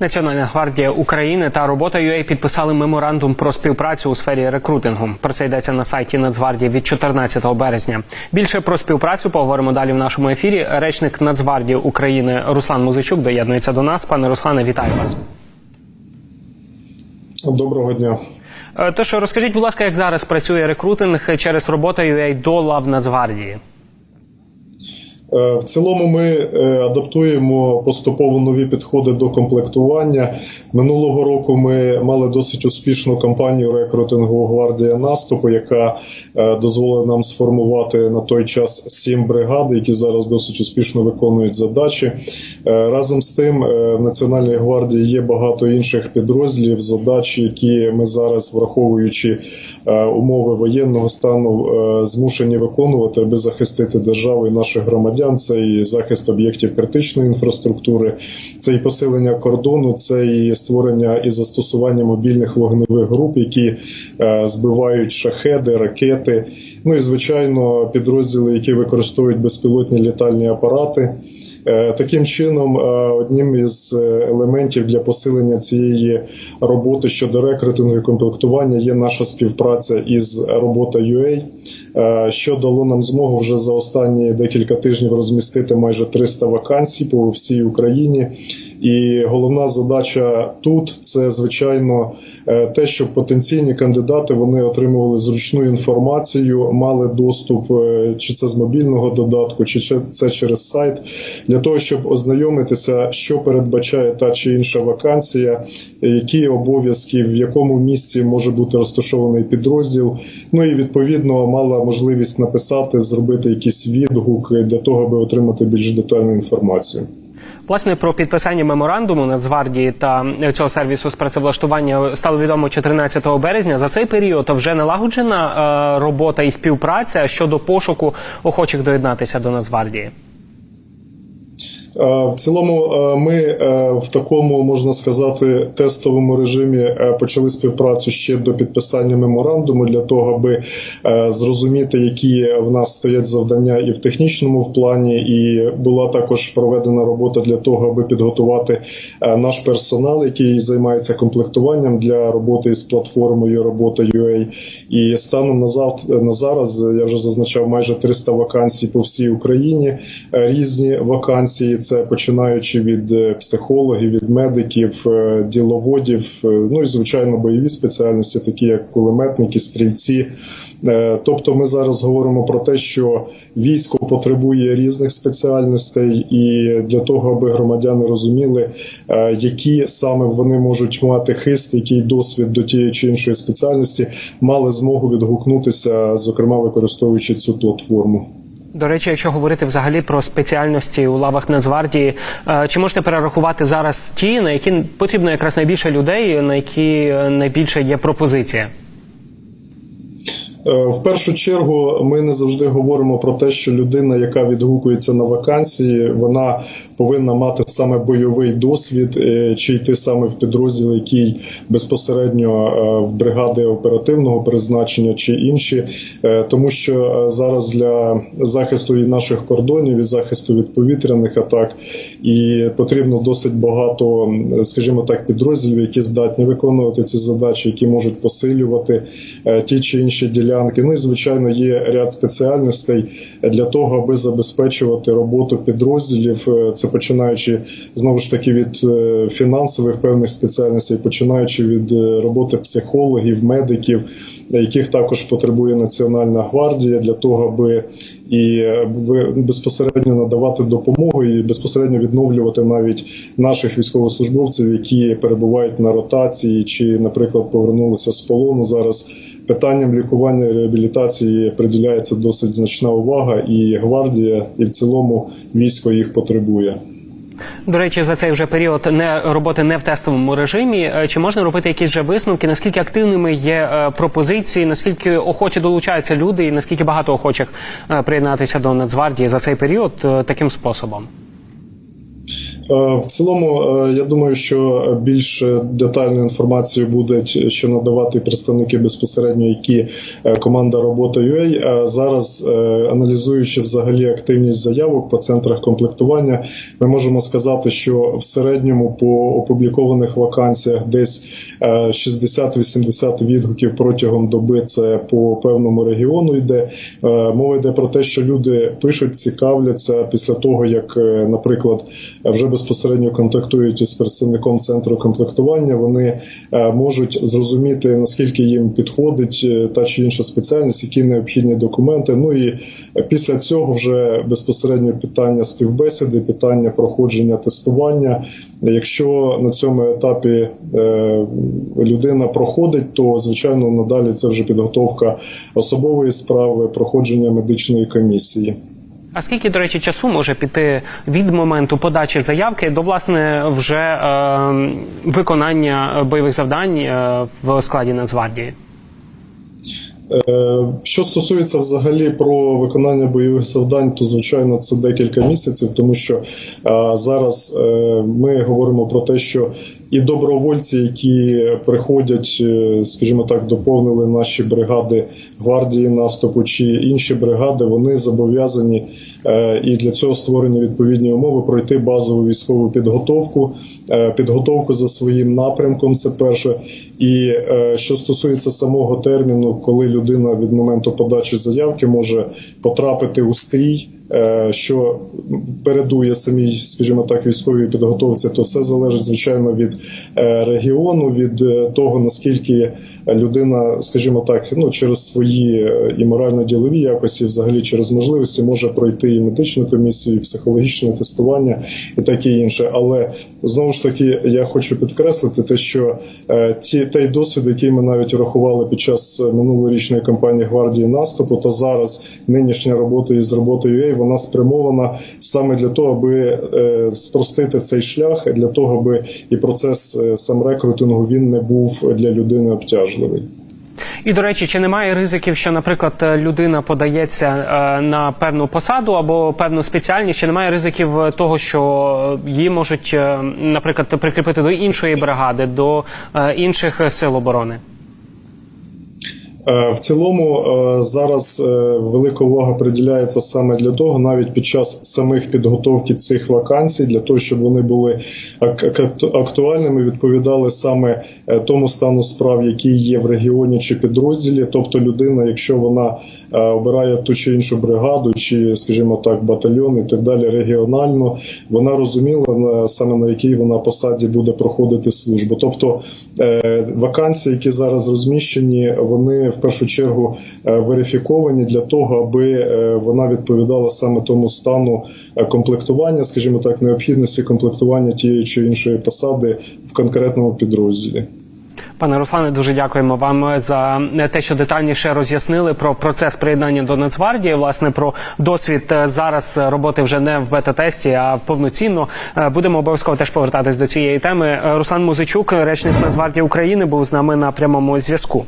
Національна гвардія України та робота UA підписали меморандум про співпрацю у сфері рекрутингу. Про це йдеться на сайті Нацгвардії від 14 березня. Більше про співпрацю поговоримо далі в нашому ефірі. Речник Нацгвардії України Руслан Музичук доєднується до нас. Пане Руслане, вітаю вас. Доброго дня. Е, Тож розкажіть, будь ласка, як зараз працює рекрутинг через роботу UA до лав Нацгвардії? Е, В цілому ми е, адаптуємо поступово нові підходи до комплектування. Минулого року ми мали досить успішну кампанію рекрутингу гвардія наступу, яка е, дозволила нам сформувати на той час сім бригад, які зараз досить успішно виконують задачі. Разом з тим, в Національній гвардії є багато інших підрозділів, задач, які ми зараз, враховуючи умови воєнного стану, змушені виконувати, аби захистити державу і наших громадян. Це і захист об'єктів критичної інфраструктури, це і посилення кордону, це і створення і застосування мобільних вогневих груп, які е, збивають шахеди, ракети. Ну і звичайно, підрозділи, які використовують безпілотні літальні апарати. Е, Таким чином, е, одним із е, елементів для посилення цієї роботи щодо рекрутингу і комплектування є наша співпраця із робота що дало нам змогу вже за останні декілька тижнів розмістити майже 300 вакансій по всій Україні. І головна задача тут це звичайно е, те, щоб потенційні кандидати вони отримували зручну інформацію, мали доступ е, чи це з мобільного додатку, чи це- через сайт, для того, щоб ознайомитися, що передбачає та чи інша вакансія, які обов'язки, в якому місці може бути розташований підрозділ. Ну і відповідно мала можливість написати, зробити якийсь відгук для того, аби отримати більш детальну інформацію. Власне про підписання меморандуму Нацгвардії та цього сервісу з працевлаштування стало відомо 14 березня. За цей період вже налагоджена е, робота і співпраця щодо пошуку охочих доєднатися до Нацгвардії. В цілому, ми в такому можна сказати тестовому режимі почали співпрацю ще до підписання меморандуму для того, аби зрозуміти, які в нас стоять завдання і в технічному в плані, і була також проведена робота для того, аби підготувати наш персонал, який займається комплектуванням для роботи з платформою робота UA. І станом на зав- на зараз я вже зазначав майже 300 вакансій по всій Україні. Різні вакансії це починаючи від е, психологів, від медиків, е, діловодів, е, ну і звичайно бойові спеціальності, такі як кулеметники, стрільці. Тобто, ми зараз говоримо про те, що військо потребує різних спеціальностей, і для того, аби громадяни розуміли, які саме вони можуть мати хист, який досвід до тієї чи іншої спеціальності, мали змогу відгукнутися, зокрема використовуючи цю платформу. До речі, якщо говорити взагалі про спеціальності у лавах Нацгвардії, е, чи можете перерахувати зараз ті, на які потрібно якраз найбільше людей, на які е, найбільше є пропозиція? Е, В першу чергу ми не завжди говоримо про те, що людина, яка відгукується на вакансії, вона повинна мати саме бойовий досвід, е, чи йти саме в підрозділ, який безпосередньо е, в бригади оперативного призначення чи інші, тому що зараз для захисту і наших кордонів і захисту від повітряних атак і потрібно досить багато, скажімо так, підрозділів, які здатні виконувати ці задачі, які можуть посилювати ті чи інші ділянки. Ну і звичайно, є ряд спеціальностей для того, аби забезпечувати роботу підрозділів. Е, Це починаючи знову ж таки від е, фінансових певних спеціальностей, починаючи від е, роботи психологів, медиків, яких також потребує Національна гвардія для того, аби і безпосередньо надавати допомогу і безпосередньо відновлювати навіть наших військовослужбовців, які перебувають на ротації, чи, наприклад, повернулися з полону зараз. Питанням лікування і реабілітації приділяється досить значна увага, і гвардія, і в цілому військо їх потребує. До речі, за цей вже період не роботи не в тестовому режимі. е, Чи можна робити якісь вже висновки? Наскільки активними є е, пропозиції? Наскільки охоче долучаються люди, і наскільки багато охочих е, приєднатися до Нацгвардії за цей період таким способом? Е, В цілому, е, я думаю, що більш детальну інформацію будуть ще надавати представники безпосередньо, які е, команда робота UA. Зараз, аналізуючи взагалі активність заявок по центрах комплектування, ми можемо сказати, що в середньому по опублікованих вакансіях десь 60-80 відгуків протягом доби це по певному регіону йде. Е, Мова йде про те, що люди пишуть, цікавляться після того, як, е, наприклад, вже безпосередньо контактують із представником центру комплектування. Вони е, можуть зрозуміти наскільки їм підходить е, та чи інша спеціальність, які необхідні документи. Ну і е, після цього вже безпосередньо питання співбесіди, питання проходження тестування. Якщо на цьому етапі е, людина проходить, то звичайно надалі це вже підготовка особової справи, проходження медичної комісії. А скільки, до речі, часу може піти від моменту подачі заявки до власне вже е, виконання бойових завдань е, в складі Нацгвардії? Е, Що стосується взагалі про виконання бойових завдань, то звичайно це декілька місяців, тому що е, зараз ми говоримо про те, що і добровольці, які приходять, е, скажімо так, доповнили наші бригади гвардії наступу чи інші бригади, вони зобов'язані е, і для цього створені відповідні умови пройти базову військову підготовку, е, підготовку за своїм напрямком. Це перше. І що стосується самого терміну, коли людина від моменту подачі заявки може потрапити у стрій, що передує самій, скажімо так, військовій підготовці, то все залежить звичайно від е, регіону, від е, того наскільки людина, скажімо так, ну через свої е, і морально-ділові якості, взагалі через можливості, може пройти і медичну комісію, і психологічне тестування, і таке інше. Але знову ж таки, я хочу підкреслити те, що е, ті той досвід, який ми навіть врахували під час минулорічної кампанії гвардії наступу, та зараз нинішня робота із роботою вона спрямована саме для того, аби е, спростити цей шлях, для того, аби і процес е, сам рекрутингу він не був для людини обтяжливий. І до речі, чи немає ризиків, що, наприклад, е, людина подається на певну посаду або певну спеціальність? Чи немає ризиків того, що її можуть, наприклад, прикріпити до іншої бригади, до інших сил оборони? Е, В цілому е, зараз е, велика увага приділяється саме для того, навіть під час самих підготовки цих вакансій, для того, щоб вони були ак- ак- актуальними, відповідали саме тому стану справ, який є в регіоні чи підрозділі. Тобто, людина, якщо вона обирає ту чи іншу бригаду, чи, скажімо так, батальйон і так далі регіонально, вона розуміла саме на якій вона посаді буде проходити службу. Тобто вакансії, які зараз розміщені, вони в першу чергу е, верифіковані для того, аби е, вона відповідала саме тому стану е, комплектування, скажімо так, необхідності комплектування тієї чи іншої посади в конкретному підрозділі. Пане Руслане, дуже дякуємо вам за те, що детальніше роз'яснили про процес приєднання до Нацгвардії. Власне про досвід зараз роботи вже не в бета-тесті, а повноцінно. Будемо обов'язково теж повертатись до цієї теми. Руслан Музичук, речник Нацгвардії України, був з нами на прямому зв'язку.